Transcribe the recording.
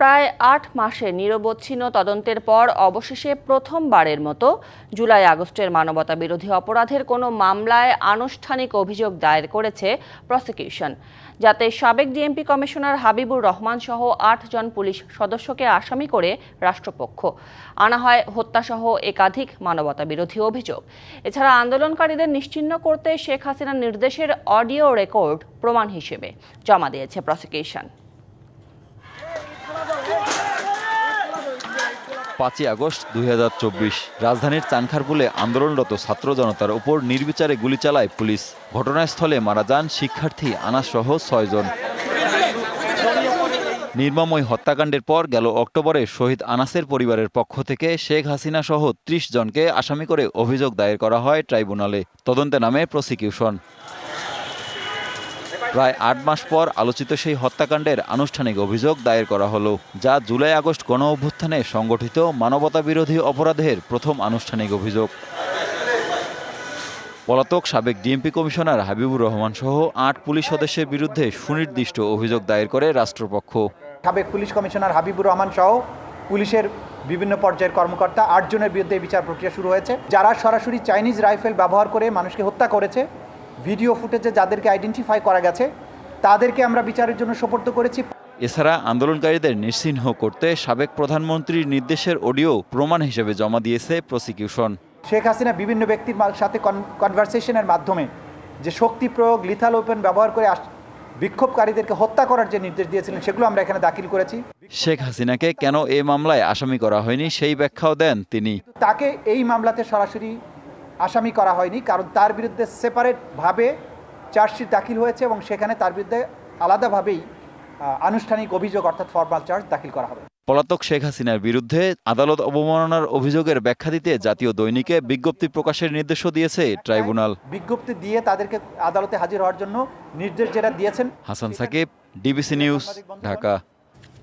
প্রায় আট মাসে নিরবচ্ছিন্ন তদন্তের পর অবশেষে প্রথমবারের মতো জুলাই আগস্টের মানবতা বিরোধী অপরাধের কোনো মামলায় আনুষ্ঠানিক অভিযোগ দায়ের করেছে প্রসিকিউশন, যাতে সাবেক ডিএমপি কমিশনার হাবিবুর রহমান সহ আটজন পুলিশ সদস্যকে আসামি করে রাষ্ট্রপক্ষ। আনা হয় হত্যাসহ একাধিক মানবতা বিরোধী অভিযোগ। এছাড়া আন্দোলনকারীদের নিশ্চিহ্ন করতে শেখ হাসিনার নির্দেশের অডিও রেকর্ড প্রমাণ হিসেবে জমা দিয়েছে প্রসিকিউশন। পাঁচই আগস্ট দুই হাজার চব্বিশ। রাজধানীর চানখারপুলে আন্দোলনরত ছাত্র জনতার উপর নির্বিচারে গুলি চালায় পুলিশ। ঘটনাস্থলে মারা যান শিক্ষার্থী আনাস সহ ছয়জন নির্মময় হত্যাকাণ্ডের পর গেল অক্টোবরে শহীদ আনাসের পরিবারের পক্ষ থেকে শেখ হাসিনা সহ ত্রিশ জনকে আসামি করে অভিযোগ দায়ের করা হয় ট্রাইব্যুনালে। তদন্তে নামে প্রসিকিউশন। প্রায় আট মাস পর আলোচিত সেই হত্যাকাণ্ডের আনুষ্ঠানিক অভিযোগ দায়ের করা হলো, যা জুলাই আগস্ট গণ অভ্যুত্থানে সংগঠিত মানবতা বিরোধী অপরাধের প্রথম আনুষ্ঠানিক অভিযোগ। পলাতক সাবেক ডিএমপি কমিশনার হাবিবুর রহমান সহ আট পুলিশ সদস্যের বিরুদ্ধে সুনির্দিষ্ট অভিযোগ দায়ের করে রাষ্ট্রপক্ষ। সাবেক পুলিশ কমিশনার হাবিবুর রহমান সহ পুলিশের বিভিন্ন পর্যায়ের কর্মকর্তা আটজনের বিরুদ্ধে বিচার প্রক্রিয়া শুরু হয়েছে, যারা সরাসরি চাইনিজ রাইফেল ব্যবহার করে মানুষকে হত্যা করেছে। ভিডিও ফুটেজে যাদেরকে আইডেন্টিফাই করা গেছে তাদেরকে আমরা বিচারের জন্য সোপর্দ করেছি। এছাড়া আন্দোলনকারীদের নিশ্চিহ্ন করতে সাবেক প্রধানমন্ত্রীর নির্দেশের অডিও প্রমাণ হিসেবে জমা দিয়েছে প্রসিকিউশন শেখ হাসিনা বিভিন্ন ব্যক্তির সাথে কনভারসেশনের মাধ্যমে যে শক্তি প্রয়োগ লিথাল ওপেন ব্যবহার করে বিক্ষোভকারীদেরকে হত্যা করার যে নির্দেশ দিয়েছিলেন সেগুলো আমরা এখানে দাখিল করেছি। শেখ হাসিনাকে কেন এ মামলায় আসামি করা হয়নি সেই ব্যাখ্যাও দেন তিনি। তাকে এই মামলাতে সরাসরি আসামি করা হয়নি কারণ তার বিরুদ্ধে সেপারেটভাবে চার্জশিট দাখিল হয়েছে এবং সেখানে তার বিরুদ্ধে আলাদাভাবেই আনুষ্ঠানিক অভিযোগ অর্থাৎ ফরমাল চার্জ দাখিল করা হবে। পলাতক শেখ হাসিনার বিরুদ্ধে আদালত অবমাননার অভিযোগের ব্যাখ্যা দিতে জাতীয় দৈনিকে বিজ্ঞপ্তি প্রকাশের নির্দেশও দিয়েছে ট্রাইব্যুনাল। বিজ্ঞপ্তি দিয়ে তাদেরকে আদালতে হাজির হওয়ার জন্য নির্দেশ যেটা দিয়েছেন হাসান সাকিব ডিবিসি নিউজ ঢাকা।